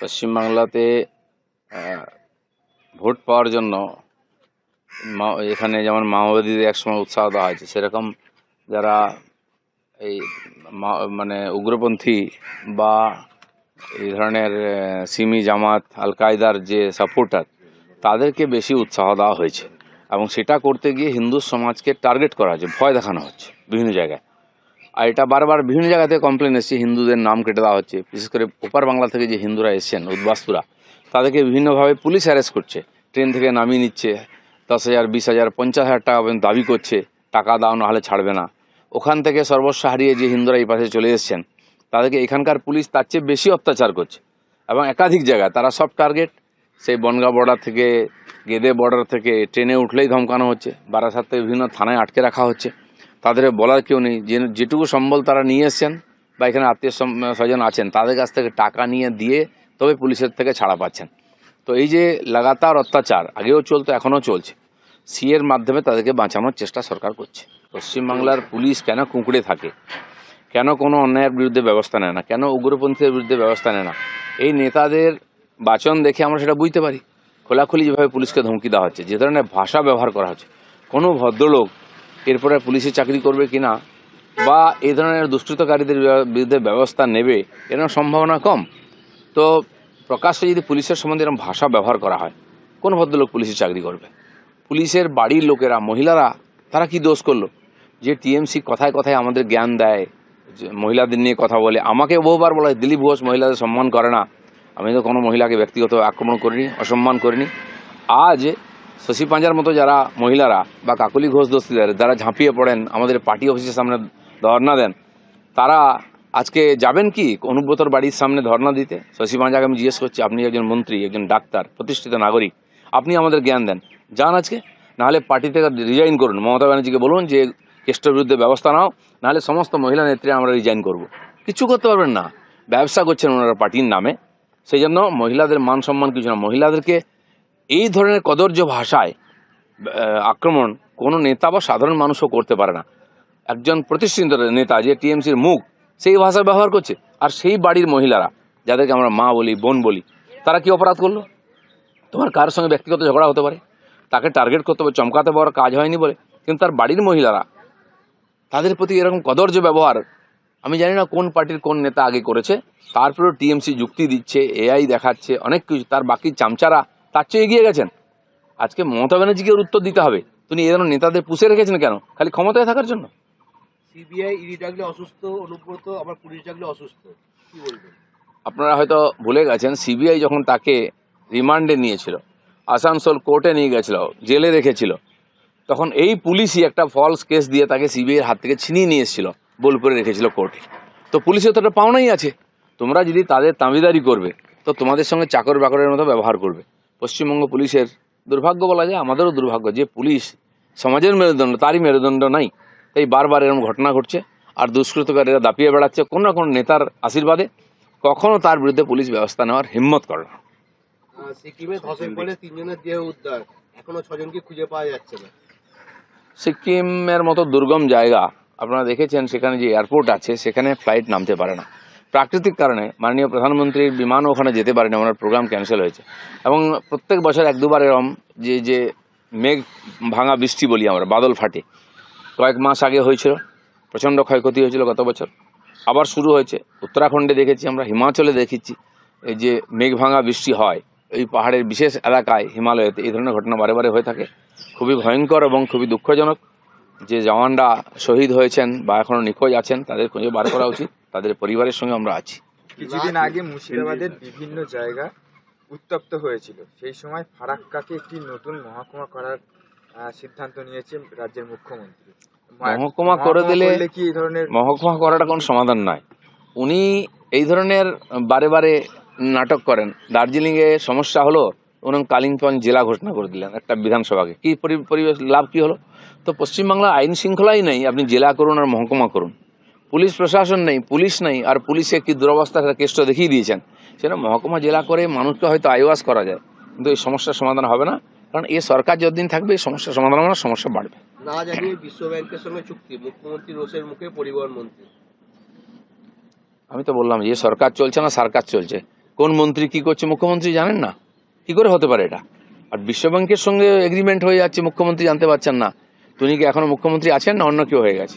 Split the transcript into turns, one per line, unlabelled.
পশ্চিমবাংলাতে vote পাওয়ার জন্য এখানে যেমন মাওবাদীদের একসময় উৎসাহ দেওয়া হয়েছে, সেরকম যারা এই মানে উগ্রপন্থী বা এই ধরনের সিমি জামাত আল কায়দার যে সাপোর্টার, তাদেরকে বেশি উৎসাহ দেওয়া হয়েছে এবং সেটা করতে গিয়ে হিন্দু সমাজকে টার্গেট করা হচ্ছে ভয় দেখানো হচ্ছে বিভিন্ন জায়গায়। আর এটা বারবার বিভিন্ন জায়গা থেকে কমপ্লেন এসছে, হিন্দুদের নাম কেটে দেওয়া হচ্ছে। বিশেষ করে ওপার বাংলা থেকে যে হিন্দুরা এসছেন, উদ্বাস্তুরা, তাদেরকে বিভিন্নভাবে পুলিশ অ্যারেস্ট করছে। ট্রেন থেকে নামিয়ে নিচ্ছে, দশ হাজার, বিশ হাজার, পঞ্চাশ হাজার টাকা পর্যন্ত দাবি করছে, টাকা দাও না হলে ছাড়বে না। ওখান থেকে সর্বস্ব হারিয়ে যে হিন্দুরা এই পাশে চলে এসছেন, তাদেরকে এখানকার পুলিশ তার চেয়ে বেশি অত্যাচার করছে। এবং একাধিক জায়গায় তারা সব টার্গেট সেই বনগাঁ বর্ডার থেকে, গেদে বর্ডার থেকে ট্রেনে উঠলেই ধমকানো হচ্ছে। বারাসাত থেকে বিভিন্ন থানায় আটকে রাখা হচ্ছে। তাদের বলার কেউ নেই। যে যেটুকু সম্বল তারা নিয়ে এসছেন বা এখানে আত্মীয় স্বজন আছেন, তাদের কাছ থেকে টাকা নিয়ে দিয়ে তবে পুলিশের থেকে ছাড়া পাচ্ছেন। তো এই যে লাগাতার অত্যাচার, আগেও চলতো, এখনও চলছে। সিএর মাধ্যমে তাদেরকে বাঁচানোর চেষ্টা সরকার করছে। পশ্চিমবাংলার পুলিশ কেন কুঁকড়ে থাকে? কেন কোনো অন্যায়ের বিরুদ্ধে ব্যবস্থা নেয় না? কেন উগ্রপন্থীদের বিরুদ্ধে ব্যবস্থা নেয় না? এই নেতাদের বাচন দেখে আমরা সেটা বুঝতে পারি। খোলাখুলি যেভাবে পুলিশকে ধমকি দেওয়া হচ্ছে, যে ধরনের ভাষা ব্যবহার করা হচ্ছে, কোনো ভদ্রলোক এরপরে পুলিশে চাকরি করবে কিনা বা এই ধরনের দুষ্কৃতকারীদের বিরুদ্ধে ব্যবস্থা নেবে, এরকম সম্ভাবনা কম। তো প্রকাশ্যে যদি পুলিশের সম্বন্ধে এরকম ভাষা ব্যবহার করা হয়, কোন ভদ্রলোক পুলিশে চাকরি করবে? পুলিশের বাড়ির লোকেরা, মহিলারা, তারা কি দোষ করল? যে টিএমসি কথায় কথায় আমাদের জ্ঞান দেয় মহিলাদের নিয়ে কথা বলে। আমাকে বহুবার বলা হয়, দিলীপ ঘোষ মহিলাদের সম্মান করে না। আমি তো কোনো মহিলাকে ব্যক্তিগত আক্রমণ করিনি, অসম্মান করিনি। আজ শশী পাঁজার মতো যারা মহিলারা বা কাকলি ঘোষ দোস্তিদার যারা ঝাঁপিয়ে পড়েন, আমাদের পার্টি অফিসের সামনে ধর্ণা দেন, তারা আজকে যাবেন কি অনুব্রতর বাড়ির সামনে ধর্ণা দিতে? শশী পাঁজাকে আমি জিজ্ঞেস করছি, আপনি একজন মন্ত্রী, একজন ডাক্তার, প্রতিষ্ঠিত নাগরিক, আপনি আমাদের জ্ঞান দেন। যান আজকে, নাহলে পার্টি থেকে রিজাইন করুন। মমতা ব্যানার্জিকে বলুন যে, কেষ্টর বিরুদ্ধে ব্যবস্থা নাও, নাহলে সমস্ত মহিলা নেত্রী আমরা রিজাইন করব। কিছু করতে পারবেন না। ব্যবসা করছেন ওনারা পার্টির নামে। সেই জন্য মহিলাদের মান সম্মান কিছু না। মহিলাদেরকে এই ধরনের কদর্য ভাষায় আক্রমণ কোনো নেতা বা সাধারণ মানুষও করতে পারে না। একজন প্রতিষ্ঠিত নেতা যে টিএমসির মুখ, সেই ভাষা ব্যবহার করছে। আর সেই বাড়ির মহিলারা, যাদেরকে আমরা মা বলি, বোন বলি, তারা কি অপরাধ করল? তোমার কার সঙ্গে ব্যক্তিগত ঝগড়া হতে পারে? তাকে টার্গেট করতে হবে, চমকাতে পারার কাজ হয়নি বলে। কিন্তু তার বাড়ির মহিলারা, তাদের প্রতি এরকম কদর্য ব্যবহার, আমি জানি না কোন পার্টির কোন নেতা আগে করেছে, তারপরেও টিএমসি যুক্তি দিচ্ছে, এআই দেখাচ্ছে, অনেক কিছু। তার বাকি চামচারা তার চেয়ে এগিয়ে গেছেন। আজকে মমতা ব্যানার্জিকে ওর উত্তর দিতে হবে। তিনি এ ধরনের নেতাদের পুষে রেখেছেন কেন? খালি ক্ষমতায় থাকার জন্য।
সিবিআই ইডি ডাকলে অসুস্থ অনুব্রত আবার পুলিশ ডাকলে অসুস্থ। কি বলবেন?
আপনারা হয়তো ভুলে গেছেন সিবিআই যখন তাকে রিমান্ডে নিয়েছিল আসানসোল কোর্টে নিয়ে গেছিল জেলে রেখেছিল তখন এই পুলিশই একটা ফলস কেস দিয়ে তাকে সিবিআইয়ের হাত থেকে ছিনিয়ে নিয়ে এসেছিল বোলপুরে রেখেছিল কোর্টে। তো পুলিশের তো একটা পাওনাই আছে। তোমরা যদি তাদের তামিদারি করবে তো তোমাদের সঙ্গে চাকর বাকরের মতো ব্যবহার করবে। পশ্চিমবঙ্গ পুলিশের দুর্ভাগ্য বলা যায় আমাদেরও দুর্ভাগ্য যে পুলিশ সমাজের মেরুদণ্ড তারই মেরুদণ্ড নাই। তাই বারবার এরকম ঘটনা ঘটছে আর দুষ্কৃতকারীরা দাপিয়ে বেড়াচ্ছে। কোনো না কোনো নেতার আশীর্বাদে কখনো তার বিরুদ্ধে পুলিশ ব্যবস্থা নেওয়ার হিম্মত করে না।
সিকিমে ধসের ফলে তিনজনের দেহ উদ্ধার। এখনও ছজনকে খুঁজে পাওয়া যাচ্ছে না।
সিকিমের মতো দুর্গম জায়গা আপনারা দেখেছেন সেখানে যে এয়ারপোর্ট আছে সেখানে ফ্লাইট নামতে পারে না। প্রাকৃতিক কারণে মাননীয় প্রধানমন্ত্রীর বিমানও ওখানে যেতে পারেনি ওনার প্রোগ্রাম ক্যান্সেল হয়েছে। এবং প্রত্যেক বছর এক দুবার এরম যে যে মেঘ ভাঙা বৃষ্টি বলি আমরা, বাদল ফাটে। কয়েক মাস আগে হয়েছিল, প্রচণ্ড ক্ষয়ক্ষতি হয়েছিল গত বছর। আবার শুরু হয়েছে। উত্তরাখণ্ডে দেখেছি আমরা, হিমাচলে দেখেছি, এই যে মেঘ ভাঙা বৃষ্টি হয়। এই পাহাড়ের বিশেষ এলাকায় হিমালয়েতে এই ধরনের ঘটনা বারে বারে হয়ে থাকে। খুবই ভয়ঙ্কর এবং খুবই দুঃখজনক যে জওয়ানরা শহীদ হয়েছেন বা এখনও নিখোঁজ আছেন, তাদের খুঁজে বার করা উচিত। তাদের পরিবারের সঙ্গে আমরা আছি।
কিছুদিন আগে মুর্শিদাবাদের বিভিন্ন জায়গা উত্তপ্ত হয়েছিল। সেই সময় ফারাক্কাকে একটি নতুন মহকুমা করার আহ, সিদ্ধান্ত নিয়েছে রাজ্যের মুখ্যমন্ত্রী।
মহকুমা করে দিলে-
কি এই ধরনের
মহকুমা করাটা কোনো সমাধান নয় উনি এই ধরনের বারে বারে নাটক করেন। দার্জিলিংয়ে সমস্যা হলো উনি কালিম্পং জেলা ঘোষণা করে দিলেন একটা বিধানসভাকে। কি পরি- পরিবেশ লাভ কি হলো? তো পশ্চিমবাংলা আইন শৃঙ্খলাই নেই। আপনি জেলা করুন আর মহকুমা করুন। পুলিশ প্রশাসন নেই পুলিশ নেই আর পুলিশে কি দুরবস্থা কেষ্ট দেখিয়ে দিয়েছেন? সেটা মহকুমা জেলা করে মানুষকে হয়তো আইওয়াস করা যায় কিন্তু এই সমস্যার সমাধান হবে না কারণ এই সরকার যতদিন থাকবে এই সমস্যার সমাধান হবে না সমস্যা বাড়বে।
না জানিয়ে বিশ্ব ব্যাংকের সঙ্গে চুক্তি মুখ্যমন্ত্রী রোষের মুখে পরিবহন মন্ত্রী।
আমি তো বললাম যে সরকার চলছে না সরকার চলছে। কোন মন্ত্রী কি করছে মুখ্যমন্ত্রী জানেন না? কি করে হতে পারে এটা? আর বিশ্বব্যাংকের সঙ্গে এগ্রিমেন্ট হয়ে যাচ্ছে মুখ্যমন্ত্রী জানতে পারছেন না। তিনি কি এখনও মুখ্যমন্ত্রী আছেন না অন্য কেউ হয়ে গেছে?